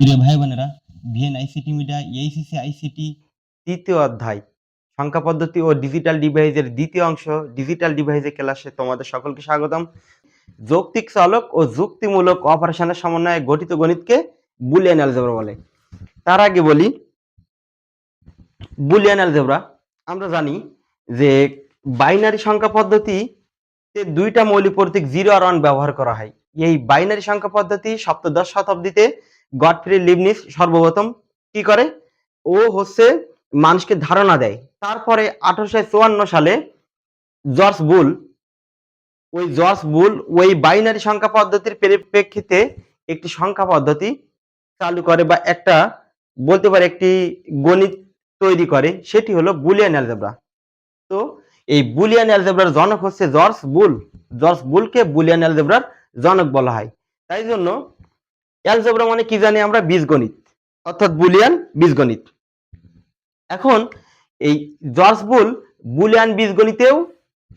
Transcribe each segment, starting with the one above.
প্রিয় ভাই বোনেরা VN ICT media HSC ICT, তৃতীয় অধ্যায়, সংখ্যা পদ্ধতি ও ডিজিটাল ডিভাইসের দ্বিতীয় অংশ, ডিজিটাল ডিভাইসের ক্লাসে তোমাদের সকলকে স্বাগতম। যৌক্তিক চলক ও যুক্তিমূলক অপারেশনের সমন্বয়ে গঠিত গণিতকে বুলিয়ান অ্যালজেব্রা বলে। তার আগে বলি, বুলিয়ান অ্যালজেব্রা, আমরা জানি যে বাইনারি সংখ্যা পদ্ধতিতে দুইটা মৌলিক প্রতীক জিরো আর ওয়ান ব্যবহার করা হয়। এই বাইনারি সংখ্যা পদ্ধতি সপ্তদশ শতাব্দীতে গডফ্রি লিবনিস সর্বপ্রথম কি করে? ও হচ্ছে মানুষকে ধারণা দেয়। তারপরে আঠারোশো চুয়ান্ন সালে জর্জ বুল, ওই জর্জ বুল ওই বাইনারি সংখ্যা পদ্ধতির পরিপ্রেক্ষিতে একটি সংখ্যা পদ্ধতি চালু করে বা একটা বলতে পারে একটি গণিত তৈরি করে, সেটি হলো বুলিয়ান অ্যালজেব্রা। তো এই বুলিয়ান অ্যালজেব্রার জনক হচ্ছে জর্জ বুল। জর্জ বুলকে বুলিয়ান অ্যালজেব্রার জনক বলা হয়। তাই জন্য অ্যালজেব্রা মানে কি জানি আমরা বীজগণিত। অর্থাৎ বুলিয়ান বীজগণিত। এখন এই জর্জ বুল বুলিয়ান বীজগণিতেও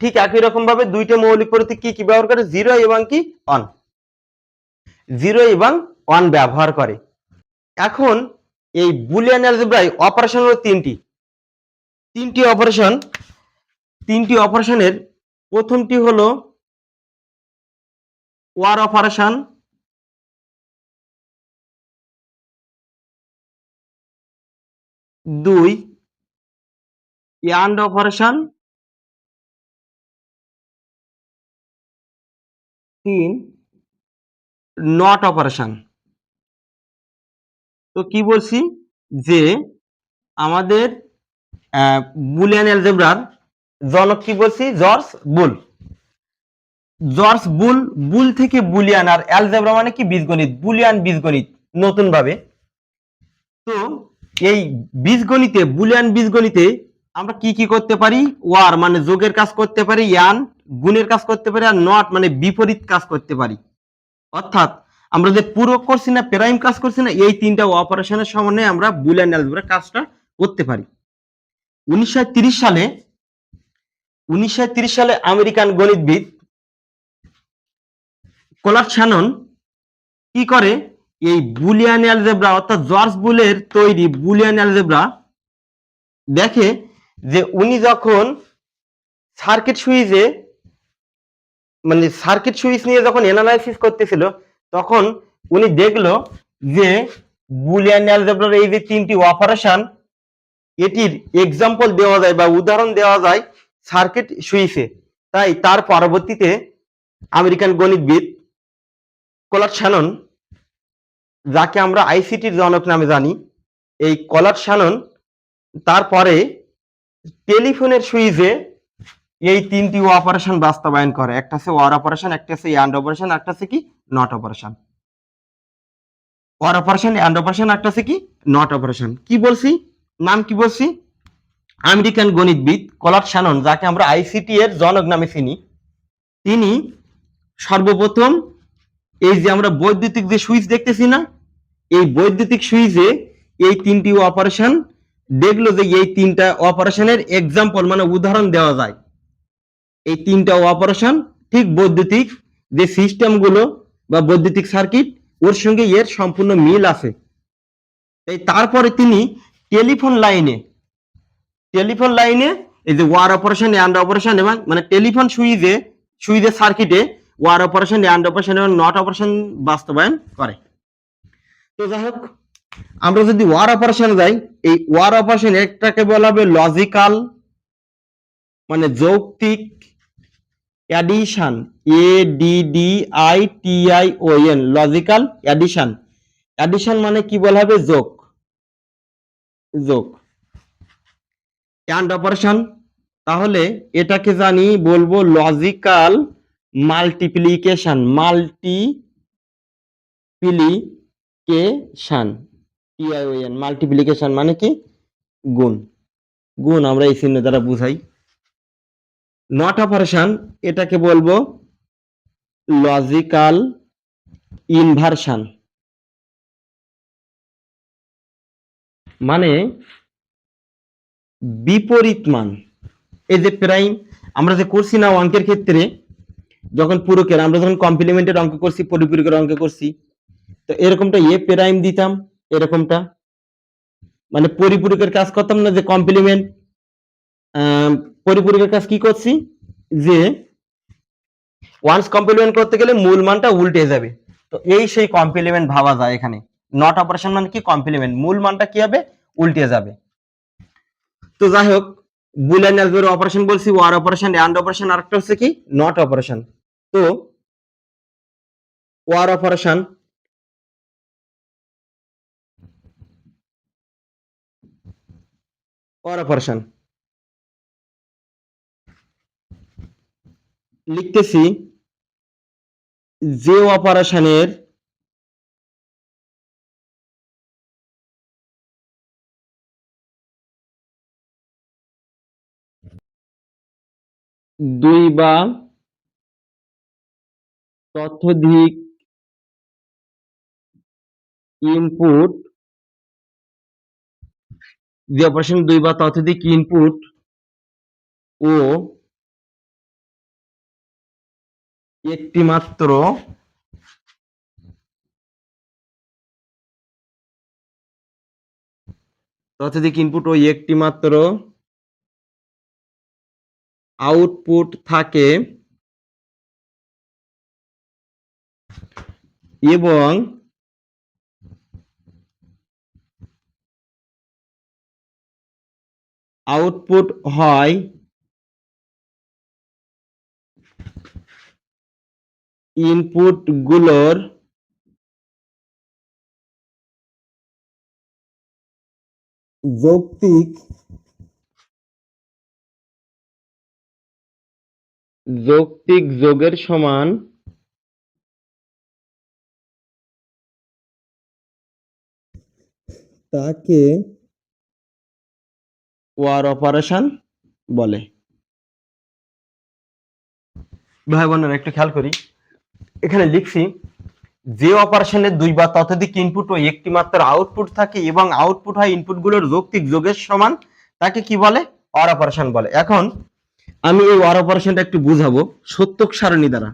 ঠিক একই রকম ভাবে দুইটা মৌলিক প্রতীক কি কি ব্যবহার করে? জিরো এবং কি? অন জিরো এবং অন ব্যবহার করে। এখন এই বুলিয়ান অ্যালজেব্রায় অপারেশন হলো তিনটি। তিনটি অপারেশন তিনটি অপারেশনের প্রথমটি হলো ওয়ার অপারেশন দুই অ্যান্ড অপারেশন তিন নট অপারেশন তো কি বলছি? যে আমাদের বুলিয়ান অ্যালজেব্রার জনক কি বলছি? George Boole. George Boole Boole থেকে বুলিয়ান আর অ্যালজেব্রা মানে কি? বীজগণিত। বুলিয়ান বীজগণিত নতুন ভাবে তো এই বীজগণিতে, বুলিয়ান বীজগণিতে আমরা কি কি করতে পারি? ওয়ার মানে যোগের কাজ করতে পারি, ইয়ান গুণের কাজ করতে পারি, আর নট মানে বিপরীত কাজ করতে পারি। অর্থাৎ আমরা যে পূরক করছি না, প্রাইম কাজ করছি না, এই তিনটা অপারেশনের সমন্বয়ে আমরা বুলিয়ান অ্যালজেব্রা কাজটা করতে পারি। উনিশশো সালে উনিশশো সালে আমেরিকান গণিতবিদ কোলার শ্যানন কি করে? এই বুলিয়ান অ্যালজেব্রা অর্থাৎ জর্জ বুলের তৈরি বুলিয়ান অ্যালজেব্রা দেখে যে উনি যখন সার্কিট সুইচে মানে সার্কিট সুইচ নিয়ে যখন অ্যানালাইসিস করতেছিল, তখন উনি দেখল যে বুলিয়ান অ্যালজেব্রার এই যে তিনটি অপারেশন এটির এক্সাম্পল দেওয়া যায় বা উদাহরণ দেওয়া যায় সার্কিট সুইচে তাই তার পরবর্তীতে আমেরিকান গণিতবিদ কোলার শ্যানন যাকে আমরা আইসিটির জনক নামে জানি, এই কলার শ্যানন, তারপরে টেলিফোনের সুইচে এই তিনটি অপারেশন বাস্তবায়ন করে। একটা আছে ওয়ার অপারেশন, একটা আছে অ্যান্ড অপারেশন, একটা আছে কি? Not operation. Or operation and operation, একটা আছে কি? Not operation. কি বলছি? নাম কি বলছি? আমেরিকান গণিতবিদ কলার শ্যানন, যাকে আমরা আইসিটি এর জনক নামে চিনি, তিনি সর্বপ্রথম এই যে আমরা বৈদ্যুতিক যে সুইচ দেখতেছি না, এই বৈদ্যুতিক সুইচে এই তিনটি অপারেশন দেখল যে এই তিনটা অপারেশনের এক্সাম্পল মানে উদাহরণ দেওয়া যায়। এই তিনটা অপারেশন ঠিক বৈদ্যুতিক যে সিস্টেমগুলো বা বৈদ্যুতিক সার্কিট ওর সঙ্গে এর সম্পূর্ণ মিল আছে। এই তারপরে তিনি টেলিফোন লাইনে টেলিফোন লাইনে এই যে ওয়ার অপারেশন অ্যান্ড অপারেশন এবং মানে টেলিফোন সুইচে, সুইচের সার্কিটে ওয়ার অপারেশন অ্যান্ড অপারেশন এবং নট অপারেশন বাস্তবায়ন করে। তো যাই হোক, আমরা যদি ওয়ার অপারেশন যাই, এই ওয়ার অপারেশন একটাকে বলা হবে লজিক্যাল মানে যৌক্তিক addition A D D I T I O N logical addition addition মানে কি বলা হবে? যোগ। যোগ। And operation. তাহলে এটাকে জানি বলব logical multiplication multiplication T I O N multiplication মানে কি? গুণ। গুণ আমরা এই চিহ্ন দ্বারা বুঝাই। নট অপারেশন এটাকে বলব লজিক্যাল ইনভার্সন মানে বিপরীত মান। এই যে প্রাইম আমরা যে করছি না অঙ্কের ক্ষেত্রে যখন পুরকের আমরা যখন কমপ্লিমেন্টের অঙ্ক করছি, পরিপূরকের অঙ্ক করছি, তো এরকমটা এ প্রাইম দিতাম, এরকমটা। মানে পরিপূরকের কাজ করতাম না যে কমপ্লিমেন্ট পরিপূরকের কাজ কি করছি? যে ওয়ান্স কমপ্লিমেন্ট করতে গেলে মূল মানটা উল্টে যাবে। তো এই সেই কমপ্লিমেন্ট ভাবা যায় এখানে। নট অপারেশন মানে কি? কমপ্লিমেন্ট মূল মানটা কি হবে? উল্টে যাবে। তো যাই হোক বুলিয়ান অপারেশন বলছি ওয়ার অপারেশন অ্যান্ড অপারেশন আরেকটা হচ্ছে কি? নট অপারেশন তো ওয়ার অপারেশন ওয়ার অপারেশন লিখতেছি যে অপারেশনের দুই বা ততোধিক ইনপুট যে অপারেশন দুই বা ততোধিক ইনপুট ও একটি মাত্র ততোধিক ইনপুট ও একটি মাত্র আউটপুট থাকে। এবং আউটপুট হয় ইনপুটগুলোর যৌক্তিক যৌক্তিক যোগের সমান তাকে ওয়ার অপারেশন বলে। ভাই বোনেরা, একটু খেয়াল করি। এখানে লিখছি, যে অপারেশনের দুই বা ততোধিক ইনপুট ও একটি মাত্র আউটপুট থাকে এবং আউটপুট হয় ইনপুটগুলোর যৌক্তিক যোগের সমান, তাকে কি বলে? অর অপারেশন বলে। এখন আমি এই অর অপারেশনটা একটু বুঝাবো সত্যক সারণী দ্বারা।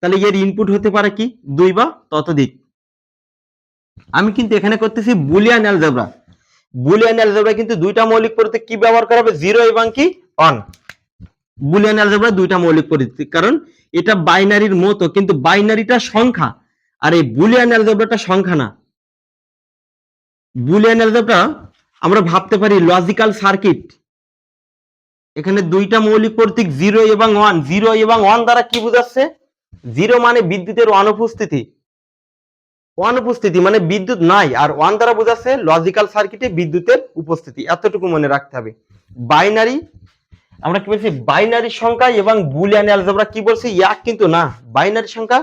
তাহলে এর ইনপুট হতে পারে কি? দুই বা ততোধিক। আমি কিন্তু এখানে করতেছি বুলিয়ান অ্যালজেব্রা। বুলিয়ান অ্যালজেব্রা কিন্তু দুইটা মৌলিক পরিতে কি ব্যবহার করা হবে? জিরো এবং কি? অন বুলিয়ান অ্যালজেব্রা দুইটা মৌলিক পরিস্থিতি কারণ এটা বাইনারির মতো, কিন্তু বাইনারিটা সংখ্যা, আর এই বুলিয়ান অ্যালজেব্রাটা সংখ্যা না। বুলিয়ান অ্যালজেব্রা, আমরা ভাবতে পারি লজিক্যাল সার্কিট। এখানে দুইটা মৌলিক প্রতীক জিরো এবং ওয়ান। জিরো এবং ওয়ান দ্বারা কি বোঝাচ্ছে? জিরো মানে বিদ্যুতের অনুপস্থিতি। অনুপস্থিতি মানে বিদ্যুৎ নাই, আর ওয়ান দ্বারা বোঝাচ্ছে লজিক্যাল সার্কিটে বিদ্যুতের উপস্থিতি। এতটুকু মনে রাখতে হবে। বাইনারি আমরা কি বলছি? বাইনারি সংখ্যা এবং বুলিয়ান অ্যালজেব্রা কি বলছি? এক কিন্তু না। বাইনারি সংখ্যা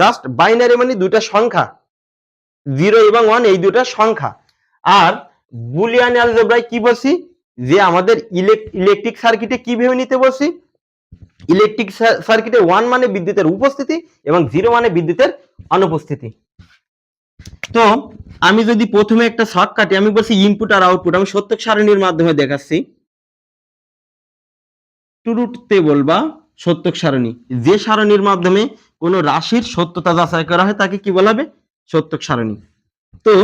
জাস্ট বাইনারি মানে দুইটা সংখ্যা। জিরো এবং ওয়ান এই দুটা সংখ্যা। আর বুলিয়ান অ্যালজেব্রায় কি বলছি? যে আমাদের ইলেকট্রিক সার্কিটে কি ভেবে নিতে বলছি? ইলেকট্রিক সার্কিটে ওয়ান মানে বিদ্যুতের উপস্থিতি এবং জিরো মানে বিদ্যুতের অনুপস্থিতি। তো আমি যদি প্রথমে একটা শর্ট কাটি, আমি বলছি ইনপুট আর আউটপুট আমি সত্যক সারণীর মাধ্যমে দেখাচ্ছি। ট্রুথ টেবল বা সত্যক সারণী, যে সারণীর মাধ্যমে কোনো রাশির সত্যতা যাচাই করা হয়, তাকে কি বলা হবে? সত্যক সারণী। তো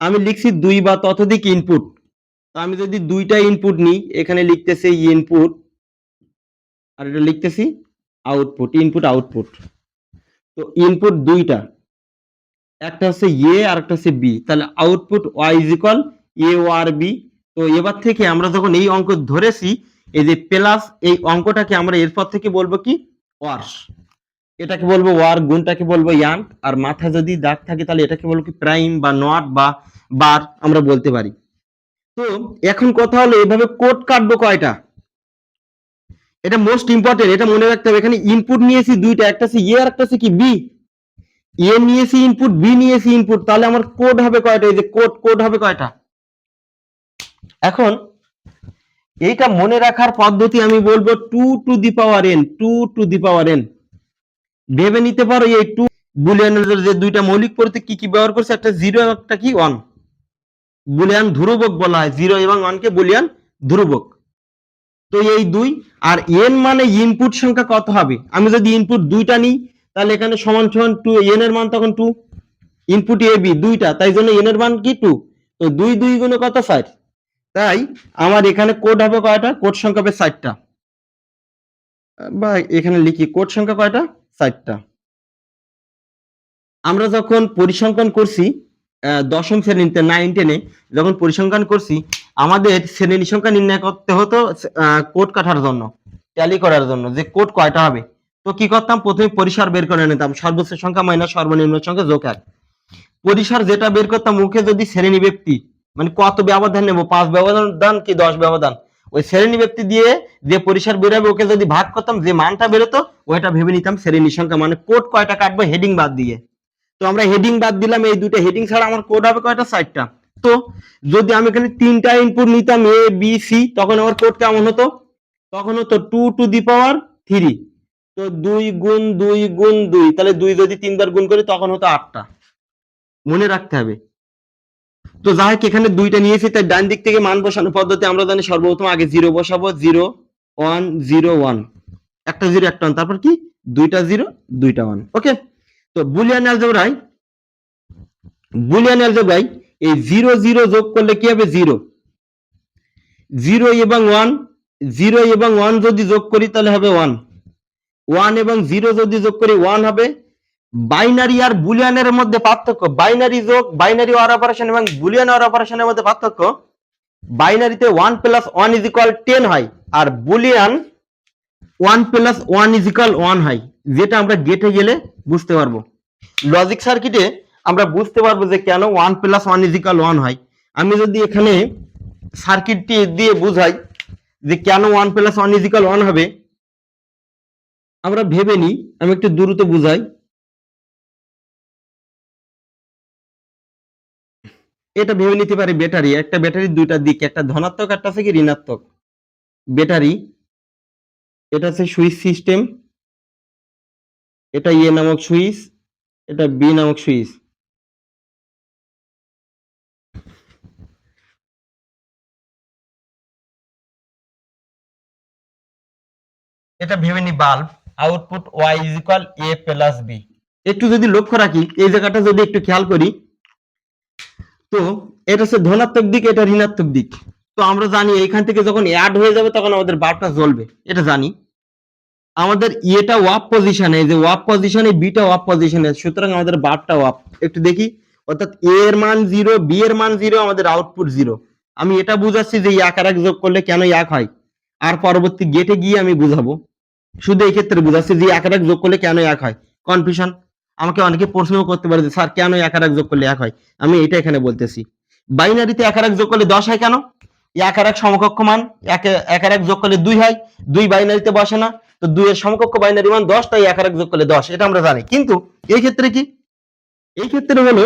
আমি লিখছি দুই বা ততোধিক ইনপুট তো আমি যদি দুইটা ইনপুট নিই, এখানে লিখতেছি ইনপুট আর এটা লিখতেছি আউটপুট ইনপুট আউটপুট তো ইনপুট দুইটা। একটা হচ্ছে এ আর একটা হচ্ছে বি তাহলে output Y is equal A or B তো এবার থেকে আমরা যখন এই অঙ্ক ধরেছি, এই যে প্লাস এই অঙ্কটাকে আমরা এরপর থেকে বলব কি? ওয়ার এটাকে বলব ওয়ার গুণটাকে বলব ইয়ান আর মাথা যদি দাগ থাকে তাহলে এটাকে বলব কি প্রাইম বা নট বা বার আমরা বলতে পারি। তো এখন কথা হলো এভাবে কোড কাটবো কয়টা? এটা মোস্ট ইম্পর্টেন্ট এটা মনে রাখতে হবে। এখানে ইনপুট নিয়েছি দুইটা, একটা আছে এ আর একটা আছে কি বি এ নিয়েছি ইনপুট বি নিয়েছি ইনপুট তাহলে আমার কোড হবে কয়টা? এই যে কোড কোড হবে কয়টা? এখন এইটা মনে রাখার পদ্ধতি আমি বলব two to the power N two to the power N ভেবে নিতে পারো এই টু বুলিয়ানের যে দুইটা মৌলিক প্রতীক কি কি ব্যবহার করছে? একটা জিরো একটা কি? ওয়ান বুলিয়ান ধ্রুবক বলা হয় জিরো এবং ওয়ানকে বুলিয়ান ধ্রুবক। তো এই দুই, আর এন মানে ইনপুট সংখ্যা কত হবে? আমি যদি ইনপুট দুইটা নিই তাহলে এখানে সমান সমান টু এন এর মান তখন টু ইনপুট এ বি দুইটা, তাই জন্য এন এর মান কি টু তো দুই দুই গুণে কত ষাট? তাই আমার এখানে কোড হবে কয়টা? কোড সংখ্যা হবে ষাটটা। বা এখানে লিখি কোড সংখ্যা কয়টা? ষাটটা। আমরা যখন পরিসংখ্যান করছি দশম শ্রেণীতে নাইন টেনে যখন পরিসংখ্যান করছি, আমাদের শ্রেণি সংখ্যা নির্ণয় করতে হতো কোড কাটার জন্য ট্যালি করার জন্য, যে কোড কয়টা হবে। তো কি করতাম? প্রথমে পরিসর বের করে নিতাম। সর্বোচ্চ সংখ্যা মাইনাস সর্বনিম্ন সংখ্যা যোগ এক। পরিসর যেটা বের করতাম মুখে যদি শ্রেণি ব্যক্তি মানে কত ব্যবধান নেব? পাঁচ ব্যবধান কি দশ ব্যবধান? ওই শ্রেণি ব্যক্তি দিয়ে যে পরিসর বেরোবে, ওকে যদি ভাগ করতাম, যে মানটা বেরোতো, ওইটা ভেবে নিতাম শ্রেণি সংখ্যা মানে কোড কয়টা কাটবো? হেডিং বাদ দিয়ে। তো আমরা হেডিং বাদ দিলাম, এই দুটো হেডিং ছাড়া আমার কোড হবে কয়টা? চারটা। তো যদি আমি এখানে তিনটা ইনপুট নিতাম এ বি সি তখন আমার কোড কেমন হতো? তখন হতো two to the power three তো দুই গুণ দুই গুণ দুই, তাহলে দুই যদি তিনবার গুণ করি, তখন হতো আটটা। মনে রাখতে হবে। তো যাই হোক, এখানে দুইটা নিয়েছি, তাই ডান দিক থেকে মান বসানো পদ্ধতি আমরা জানি সর্বপ্রথম আগে জিরো বসাবো, জিরো, ওয়ান জিরো, ওয়ান। একটা জিরো, একটা ওয়ান, তারপর কি? দুইটা জিরো, দুইটা ওয়ান। ওকে? তো বুলিয়ান অ্যালজেব্রায় বুলিয়ান অ্যালজেব্রায় এই জিরো জিরো যোগ করলে কি হবে? জিরো। জিরো এবং ওয়ান, জিরো এবং ওয়ান যদি যোগ করি, তাহলে হবে ওয়ান। ওয়ান এবং জিরো যদি যোগ করি ওয়ান হবে। বাইনারি আর বুলিয়ানের মধ্যে পার্থক্য বাইনারি যোগ বাইনারি ওয়ার অপারেশন এবং বুলিয়ান ওয়ার অপারেশনের মধ্যে পার্থক্য বাইনারিতে one plus one is equal ten হয়, আর Boolean one plus one is equal one হয়, যেটা আমরা গেটে গেলে বুঝতে পারব। লজিক সার্কিটে আমরা বুঝতে পারব যে কেন one plus one is equal one হয়। আমি যদি এখানে সার্কিটটি দিয়ে বুঝাই যে কেন one plus one is equal one হবে আমরা ভেবে নিই, আমি একটু দ্রুত বুঝাই। এটা ভেবে নিতে পারি ব্যাটারি, একটা ব্যাটারি দুইটা দিক, একটা ধনাত্মক, একটা আছে কি ঋণাত্মক। ব্যাটারি, এটা হচ্ছে সুইচ সিস্টেম, এটা এ নামক সুইচ, এটা বি নামক সুইচ। এটা ভেবে নি bulb. Output Y is equal A plus B. একটু যদি লক্ষ্য রাখি, এই জায়গাটা যদি একটু খেয়াল করি, তো এটা হচ্ছে ধনাত্মক দিক, এটা ঋণাত্মক দিক। তো আমরা জানি এইখান থেকে যখন অ্যাড হয়ে যাবে, তখন আমাদের বাল্বটা জ্বলবে। এটা জানি। আমাদের এটা ওয়াপ পজিশনে যে ওয়াপ পজিশনে বিটা ওয়াপ পজিশনে সুতরাং আমাদের বাল্বটা ওয়াপ। একটু দেখি, অর্থাৎ এ এর মান জিরো বি এর মান জিরো আমাদের আউটপুট জিরো আমি এটা বুঝাচ্ছি যে এক আর এক যোগ করলে কেন এক হয়? আর পরবর্তী গেটে গিয়ে আমি বুঝাবো। শুধু এই ক্ষেত্রে বুঝাচ্ছি যে এক আর এক যোগ করলে কেন এক হয়? কনফিউশন আমাকে অনেকে প্রশ্ন করতে পারে স্যার, কেন এক আর এক যোগ করলে এক হয়? আমি এটা এখানে বলতেছি। বাইনারিতে এক আর এক যোগ করলে দশ হয় কেন? এক আর এক সমকক্ষ মান, এক আর এক যোগ করলে দুই হয়, দুই বাইনারিতে বসে না, তো দুই এর সমকক্ষ বাইনারি মান দশ, তাই এক আর এক যোগ করলে দশ, এটা আমরা জানি। কিন্তু এই ক্ষেত্রে কি? এই ক্ষেত্রে হলো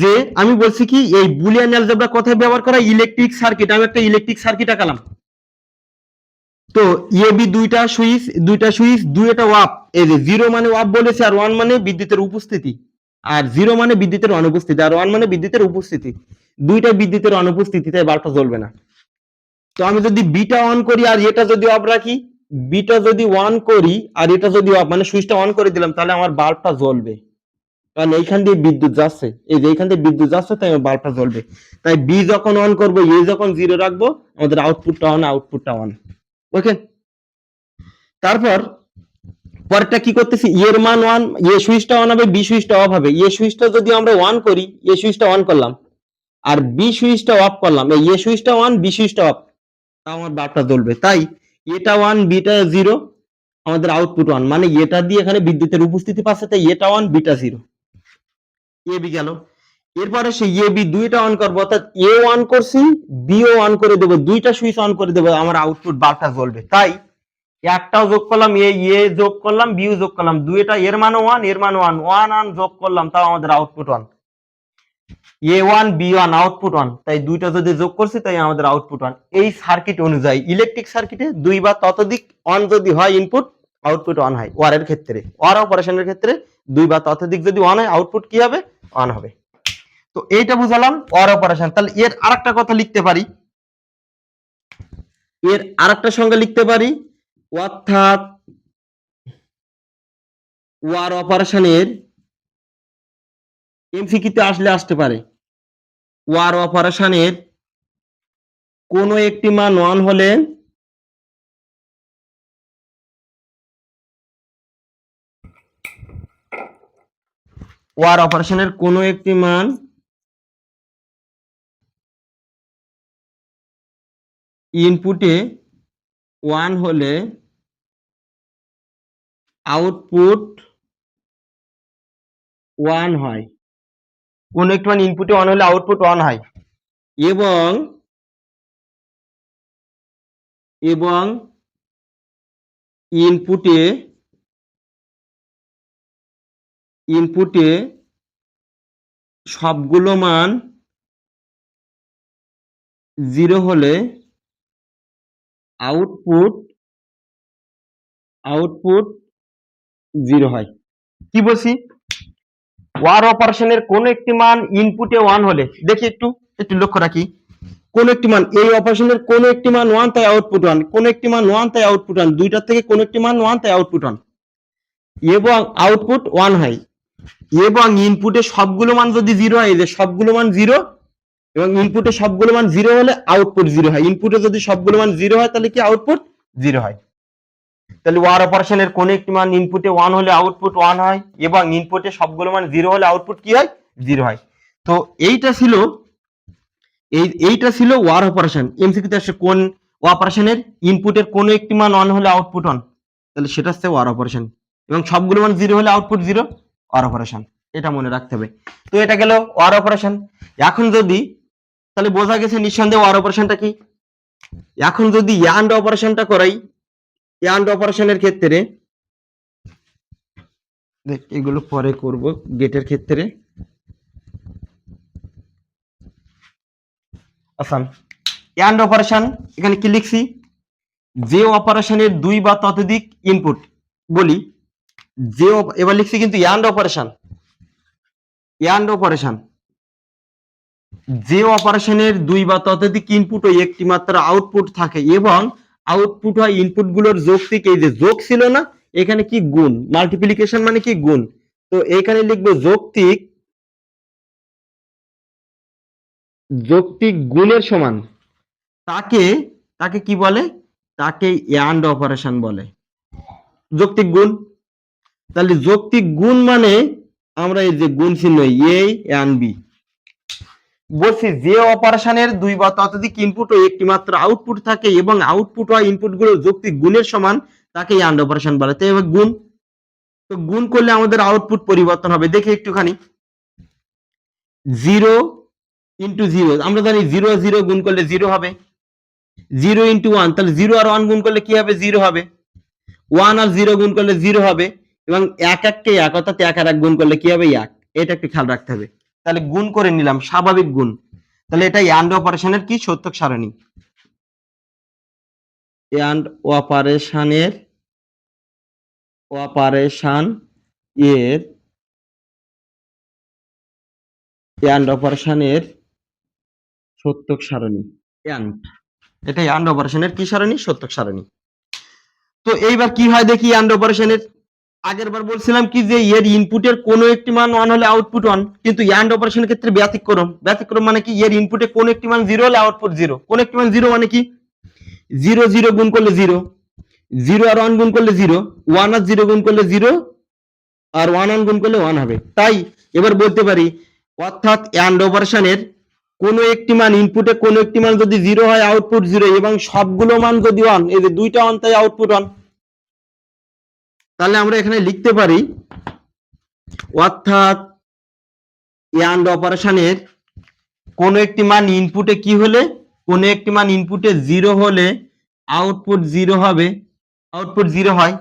যে, আমি বলছি কি, এই বুলিয়ান কোথায় ব্যবহার করা? ইলেকট্রিক সার্কিট আমি একটা ইলেকট্রিক সার্কিট আঁকালাম। তো এবি দুইটা সুইচ দুইটা সুইচ, দুইটা ওয়াপ এই যে জিরো মানে ওয়াপ বলেছে আর ওয়ান মানে বিদ্যুতের উপস্থিতি। আর জিরো মানে বিদ্যুতের অনুপস্থিতি, আর ওয়ান মানে বিদ্যুতের উপস্থিতি। দুইটা বিদ্যুতের অনুপস্থিতিতে বাল্বটা জ্বলবে না। তো আমি যদি বিটা অন করি আর এটা যদি অফ রাখি বিটা যদি অন করি আর এটা যদি অফ মানে সুইচটা অন করে দিলাম, তাহলে আমার বাল্বটা জ্বলবে। কারণ এইখান দিয়ে বিদ্যুৎ যাচ্ছে। এই যে এইখান দিয়ে বিদ্যুৎ যাচ্ছে, তাই আমার বাল্বটা জ্বলবে। তাই বি যখন অন করব এ যখন জিরো রাখব, আমাদের আউটপুটটা অন আউটপুটটা অন ওকে তারপর, পরেরটা কি করতেছি? এর মান ওয়ান এ সুইচটা অন হবে বি সুইচটা অফ হবে। এ সুইচটা যদি আমরা ওয়ান করি এ সুইচটা অন করলাম। আর বি সুইচটা অফ করলাম, এই এ সুইচটা অন বি সুইচটা অফ তা আমার বাল্বটা জ্বলবে তাই, এটা ওয়ান বিটা জিরো আমাদের আউটপুট ওয়ান মানে এটা দিয়ে এখানে বিদ্যুতের উপস্থিতি পাচ্ছে, তাই এটা ওয়ান বিটা জিরো এ বি গেল। এরপরে সে এ বি দুইটা অন করব, অর্থাৎ এ অন করছি বি ও অন করে দেবো, দুইটা সুইচ অন করে দেবো, আমার আউটপুট বাল্বটা জ্বলবে। তাই একটাও যোগ করলাম এ এ যোগ করলাম বিও যোগ করলাম, দুইটা এর মান ওয়ানের মান ওয়ান ওয়ান আন যোগ করলাম, তাও আমাদের output one A one B one output one তাই দুইটা যদি যোগ করছি, তাই আমাদের আউটপুট ওয়ান এই সার্কিট অনুযায়ী ইলেকট্রিক সার্কিটে দুই বা ততোধিক অন যদি হয় ইনপুট আউটপুট অন হয় ওয়ারের ক্ষেত্রে। ওয়ার অপারেশনের ক্ষেত্রে দুই বা ততোধিক যদি অন হয় আউটপুট কি হবে? অন হবে। তো এইটা বুঝালাম ওয়ার অপারেশন। তাহলে এর আরেকটা কথা লিখতে পারি। এর আরেকটা সংজ্ঞা লিখতে পারি। অর্থাৎ ওয়ার অপারেশনের এমসিকিউতে আসলে আসতে পারে। ওয়ার অপারেশনের কোনো একটি মান ওয়ান হলে ওয়ার অপারেশনের কোনো একটি মান ইনপুটে ওয়ান হলে আউটপুট ওয়ান হয়। কোন একটি মান ইনপুটে ওয়ান হলে আউটপুট ওয়ান হয়। এবং এবং ইনপুটে ইনপুটে সবগুলো মান জিরো হলে আউটপুট আউটপুট জিরো হয়। কি বলছি? ওয়ার অপারেশনের কোন একটি মান ইনপুটে ওয়ান হলে, দেখি একটু একটু লক্ষ্য রাখি। কোন একটি মান, এই অপারেশনের কোন একটি মান ওয়ান তাই আউটপুট ওয়ান কোন একটি মান ওয়ান তাই আউটপুট ওয়ান দুইটার থেকে কোন একটি মান ওয়ান তাই আউটপুট ওয়ান এবং আউটপুট ওয়ান হয়। এবং ইনপুটে সবগুলো মান যদি জিরো হয় যে সবগুলো মান জিরো এবং ইনপুটে সবগুলো মান জিরো হলে আউটপুট জিরো হয়। ইনপুটে যদি সবগুলো মান জিরো হয়, তাহলে কি আউটপুট জিরো হয়? তাহলে ওয়ার অপারেশনের কোন একটি মান ইনপুটে ওয়ান হলে আউটপুট ওয়ান হয়, এবং ইনপুটে সবগুলো মান জিরো হলে আউটপুট কি হয়? জিরো হয়। তো এইটা ছিল, এই, এইটা ছিল ওয়ার অপারেশন এমসিকিউতে আসে কোন অপারেশনের ইনপুটের কোন একটি মান ওয়ান হলে আউটপুট ওয়ান তাহলে সেটা হচ্ছে ওয়ার অপারেশন এবং সবগুলো মান জিরো হলে আউটপুট জিরো ওয়ার অপারেশন এটা মনে রাখতে হবে। তো এটা গেল ওয়ার অপারেশন এখন যদি তাহলে বোঝা গেছে নিঃসন্দেহে ওয়ার অপারেশনটা কি? এখন যদি ইয়ান্ড অপারেশনটা করাই, ইয়ান্ড অপারেশনের ক্ষেত্রে এগুলো পরে করব গেটের ক্ষেত্রে। আসান, ইয়ান্ড অপারেশন, এখানে কি লিখছি? যে অপারেশনের দুই বা ততোধিক ইনপুট বলি, যে এবার লিখছি কিন্তু ইয়ান্ড অপারেশন ইয়ান্ড অপারেশন। যে অপারেশনের দুই বা ততোধিক ইনপুট ও একটি মাত্র আউটপুট থাকে এবং আউটপুট হয় ইনপুটগুলোর যৌক্তিক এই যে যোগ ছিল না, এখানে কি গুণ? মাল্টিপ্লিকেশন মানে কি গুণ? তো এখানে লিখব যৌক্তিক যৌক্তিক গুণের সমান। তাকে তাকে কি বলে? তাকে অ্যান্ড অপারেশন বলে। যৌক্তিক গুণ? তাহলে যৌক্তিক গুণ মানে আমরা এই যে গুণ চিহ্ন এ অ্যান্ড বি বলছি যে অপারেশনের দুই বা ততোধিক ইনপুট ও একটি মাত্র আউটপুট থাকে এবং আউটপুট হয় ইনপুটগুলো যৌক্তিক গুণের সমান তাকে অ্যান্ড অপারেশন বলে। তো এবার গুণ, তো গুণ করলে আমাদের আউটপুট পরিবর্তন হবে। দেখি একটুখানি। জিরো ইন্টু জিরো আমরা জানি জিরো জিরো গুণ করলে জিরো হবে। জিরো ইন্টু ওয়ান তাহলে জিরো আর ওয়ান গুণ করলে কি হবে? জিরো হবে। ওয়ান আর জিরো গুণ করলে জিরো হবে এবং এক এককে এক, অর্থাৎ এক আর এক গুণ করলে কি হবে? এক। এটা একটু খেয়াল রাখতে হবে। তাহলে গুণ করে নিলাম স্বাভাবিক গুণ। তাহলে এটা অ্যান্ড অপারেশনের কি? সত্যক সারণী। অ্যান্ড অপারেশনের অপারেশন এর অ্যান্ড অপারেশনের সত্যক সারণী। অ্যান্ড এটা অ্যান্ড অপারেশনের কি সারণী? সত্যক সারণী। তো এইবার কি হয় দেখি অ্যান্ড অপারেশনের আগের বার বলছিলাম কি যে এর ইনপুটের কোনো একটি মান ওয়ান হলে আউটপুট ওয়ান কিন্তু অ্যান্ড অপারেশনের ক্ষেত্রে ব্যতিক্রম। ব্যতিক্রম মানে কি? এর ইনপুটে কোনো একটি মান জিরো হলে আউটপুট জিরো কোন একটি মান জিরো মানে কি? জিরো জিরো গুণ করলে জিরো জিরো আর ওয়ান গুণ করলে জিরো ওয়ান আর জিরো গুণ করলে জিরো আর ওয়ান ওয়ান গুণ করলে ওয়ান হবে। তাই এবার বলতে পারি, অর্থাৎ অ্যান্ড অপারেশনের কোনো একটি মান ইনপুটে কোনো একটি মান যদি জিরো হয় আউটপুট জিরো এবং সবগুলো মান যদি ওয়ান এই যে দুইটা ওয়ান তাই আউটপুট ওয়ান তাহলে আমরা এখানে লিখতে পারি অর্থাৎ অ্যান্ড অপারেশনের কোন একটি মান ইনপুটে কি হলে, কোন একটি মান ইনপুটে জিরো হলে আউটপুট জিরো হবে। আউটপুট জিরো হয়।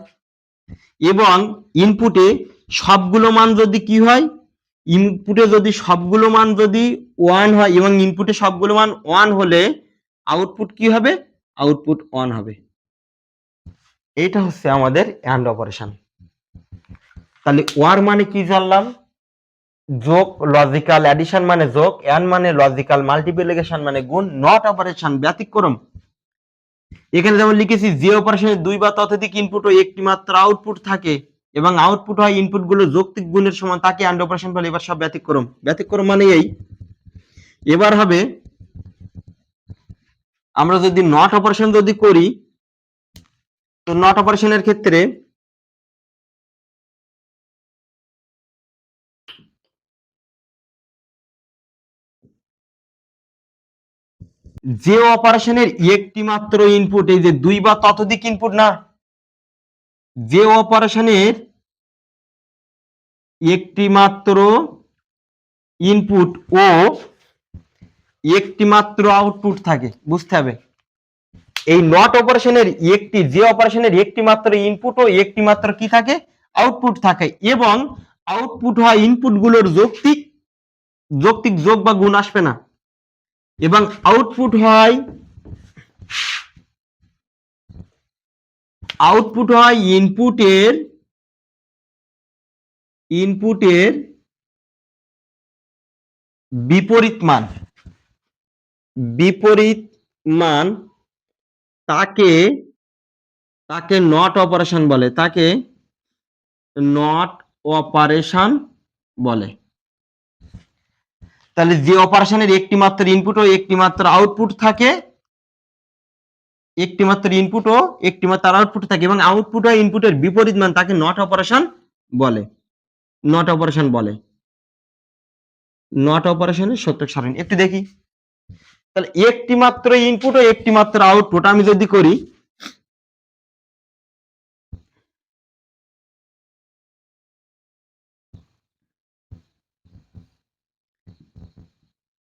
এবং ইনপুটে সবগুলো মান যদি কি হয় ইনপুটে যদি সবগুলো মান যদি ওয়ান হয় এবং ইনপুটে সবগুলো মান ওয়ান হলে আউটপুট কি হবে? আউটপুট ওয়ান হবে। এইটা হচ্ছে আমাদের অ্যান্ড অপারেশন তাহলে ওয়ার মানে কি জানলাম? যোগ লজিক্যাল অ্যাডিশন মানে যোগ অ্যান্ড মানে লজিক্যাল মাল্টিপ্লিকেশন মানে গুণ নট অপারেশন ব্যতিক্রম। এখানে যেমন লিখেছি, যে অপারেশনে দুই বা ততোধিক ইনপুট ও একটি মাত্র আউটপুট থাকে, এবং আউটপুট হয় ইনপুটগুলো যৌক্তিক গুণের সমান, তাকে অ্যান্ড অপারেশন বলে, এবার সব ব্যতিক্রম। ব্যতিক্রম মানে এই। এবার হবে, আমরা যদি নট অপারেশন যদি করি তো নট অপারেশনের ক্ষেত্রে যে অপারেশনের একটি মাত্র ইনপুট এই যে দুই বা ততোধিক ইনপুট না, যে অপারেশনের একটি মাত্র ইনপুট ও একটি মাত্র আউটপুট থাকে, বুঝতে হবে। এই নট অপারেশনের একটি, যে অপারেশনের একটি মাত্র ইনপুট ও একটি মাত্র কি থাকে? আউটপুট থাকে। এবং আউটপুট হয় ইনপুটগুলোর যৌক্তিক যৌক্তিক যোগ বা গুণ আসবে না। এবং আউটপুট হয় আউটপুট হয় ইনপুটের ইনপুটের বিপরীত মান। বিপরীত মান তাকে তাকে নট অপারেশন বলে, তাকে নট অপারেশন বলে। তাহলে যে অপারেশনের একটি মাত্র ইনপুট ও একটি মাত্র আউটপুট থাকে, একটি মাত্র ইনপুট ও একটি মাত্র আউটপুট থাকে এবং আউটপুট ও ইনপুটের বিপরীত মান তাকে নট অপারেশন বলে। নট অপারেশন বলে। নট অপারেশনের সত্যক সারণী। একটু দেখি। তাহলে একটি মাত্র ইনপুট ও একটি মাত্র আউটপুট আমি যদি করি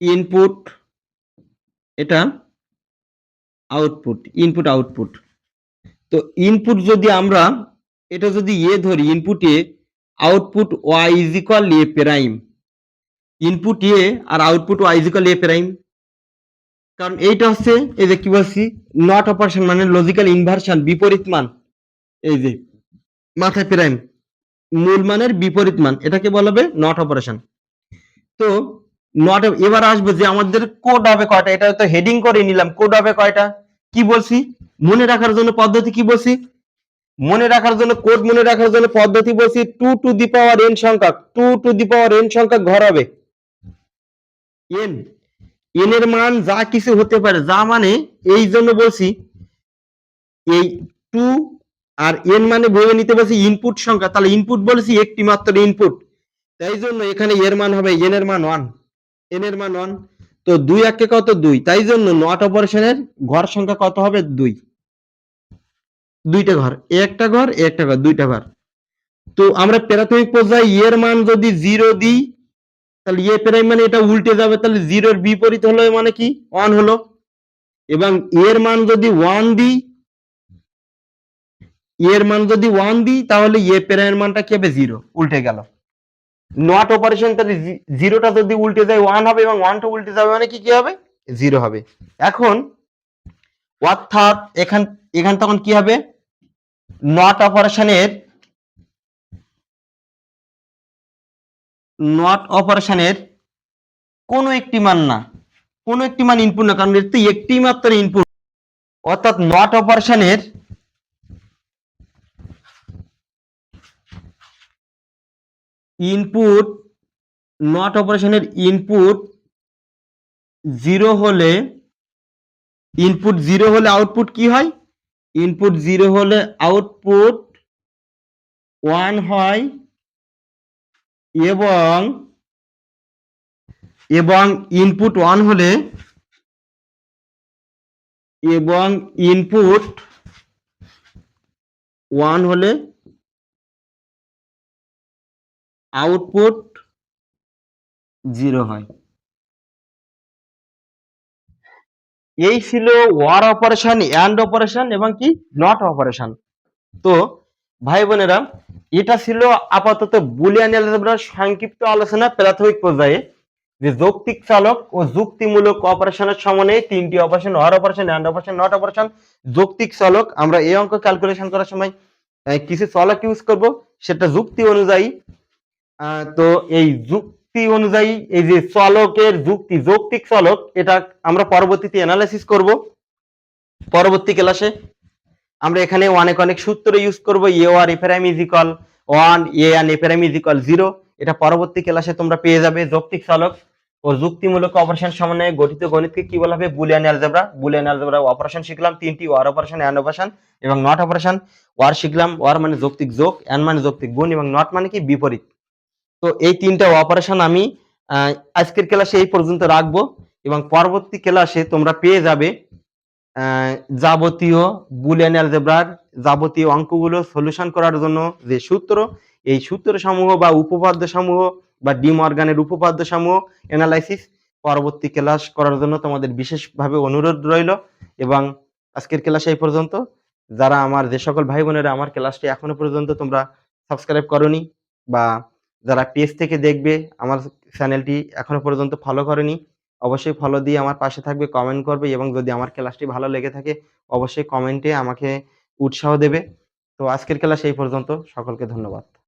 ইনপুট এটা আউটপুট ইনপুট আউটপুট তো ইনপুট যদি আমরা, এটা যদি এ ধরি ইনপুটে output Y is equal A prime input A R output Y is equal A prime কারণ এইটা হচ্ছে, এই যে কি বলছি নট অপারেশন মানে লজিক্যাল ইনভার্সন বিপরীত মান। এই যে, মাথায় প্রাইম মূল মানের বিপরীত মান, এটাকে বলা হবে নট অপারেশন তো নট এবার আসবে যে আমাদের কোড হবে কয়টা, এটা তো হেডিং করে নিলাম কোড হবে কয়টা? কি বলছি? মনে রাখার জন্য পদ্ধতি কি বলছি? মনে রাখার জন্য কোড মনে রাখার জন্য পদ্ধতি বলছি two to the power n সংখ্যা two to the power n সংখ্যা ঘর হবে। এন এন এর মান যা কিছু হতে পারে, যা মানে এই জন্য বলছি, এই টু আর এন মানে ভেবে নিতে বলছি ইনপুট সংখ্যা। তাহলে ইনপুট বলেছি একটি মাত্র ইনপুট তাই জন্য এখানে এর মান হবে এন এর মান ওয়ান এন এর মান ওয়ান তো দুই একে কত? দুই। তাই জন্য নট অপারেশনের ঘর সংখ্যা কত হবে? দুই। দুইটা ঘর। একটা ঘর একটা ঘর, দুইটা ঘর। তো আমরা প্রাথমিক পর্যায়ে এর মান যদি জিরো দিই তাহলে এ প্রাইম মানে এটা উল্টে যাবে, তাহলে জিরোর বিপরীত হলো মানে কি? ওয়ান হলো। এবং এর মান যদি ওয়ান দিই এর মান যদি ওয়ান দিই, তাহলে এ প্রাইমের মানটা কি হবে? জিরো উল্টে গেল। নট অপারেশন তাহলে জিরোটা যদি উল্টে যায় ওয়ান হবে এবং ওয়ানটা উল্টে যাবে মানে কি কি হবে? জিরো হবে। এখন, অর্থাৎ এখান এখান তখন কি হবে? নট অপারেশনের নট অপারেশনের কোনো একটি মান না। কোনো একটি মান ইনপুট না, কারণ এর একটি মাত্র ইনপুট অর্থাৎ নট অপারেশনের ইনপুট নট অপারেশনের ইনপুট জিরো হলে ইনপুট জিরো হলে আউটপুট কি হয়? ইনপুট জিরো হলে আউটপুট ওয়ান হয়। এবং এবং ইনপুট ওয়ান হলে, এবং ইনপুট ওয়ান হলে আউটপুট জিরো হয়। এই ছিল ওয়ার অপারেশন অ্যান্ড অপারেশন এবং কি? নট অপারেশন তো ভাই বোনেরা, এটা ছিল আপাতত বুলিয়ান অ্যালজেব্রার সংক্ষিপ্ত আলোচনা প্রাথমিক পর্যায়ে, যে যৌক্তিক চালক ও যুক্তিমূলক অপারেশনের সমানে তিনটি operation or operation and operation not operation যৌক্তিক চালক। আমরা এই অঙ্ক ক্যালকুলেশন করার সময় কিছু চলক ইউজ করব, সেটা যুক্তি অনুযায়ী। তো এই যুক্তি অনুযায়ী, এই যে চলকের যুক্তি, যৌক্তিক চলক, এটা আমরা পরবর্তীতে অ্যানালাইসিস করব। পরবর্তী ক্লাসে আমরা এখানে অনেক অনেক সূত্র ইউজ করব A or F is one A and A prime is zero এটা পরবর্তী ক্লাসে তোমরা পেয়ে যাবে যৌক্তিক চালক ও যুক্তিমূলক অপারেশন সমন্বয়ে গঠিত গণিতকে কি বলা হবে? Boolean algebra Boolean algebra operation শিখলাম, তিনটি ওয়ার অপারেশন অ্যান্ড অপারেশন এবং নট অপারেশন ওয়ার শিখলাম, ওয়ার মানে যৌক্তিক যোগ অ্যান্ড মানে যৌক্তিক গুণ এবং নট মানে কি? বিপরীত। তো এই তিনটা অপারেশন আমি আজকের ক্লাসে এই পর্যন্ত রাখব এবং পরবর্তী ক্লাসে তোমরা পেয়ে যাবে যাবতীয় বুলিয়ান অ্যালজেব্রার যাবতীয় অঙ্কগুলো সলিউশন করার জন্য যে সূত্র, এই সূত্র সমূহ বা উপপাদ্য সমূহ বা ডি মর্গানের উপপাদ্য সমূহ অ্যানালাইসিস পরবর্তী ক্লাস করার জন্য তোমাদের বিশেষভাবে অনুরোধ রইল। এবং আজকের ক্লাসে এই পর্যন্ত। যারা আমার যে সকল ভাই বোনেরা আমার ক্লাসটি এখনও পর্যন্ত তোমরা সাবস্ক্রাইব করনি বা যারা পেজ থেকে দেখবে, আমার চ্যানেলটি এখনও পর্যন্ত ফলো করেনি অবশ্যই ফলো দিয়ে আমার পাশে থাকবে কমেন্ট করবে এবং যদি আমার ক্লাসটি ভালো লেগে থাকে, অবশ্যই কমেন্টে আমাকে উৎসাহ দেবে। তো আজকের ক্লাস এই পর্যন্ত, সকলকে ধন্যবাদ।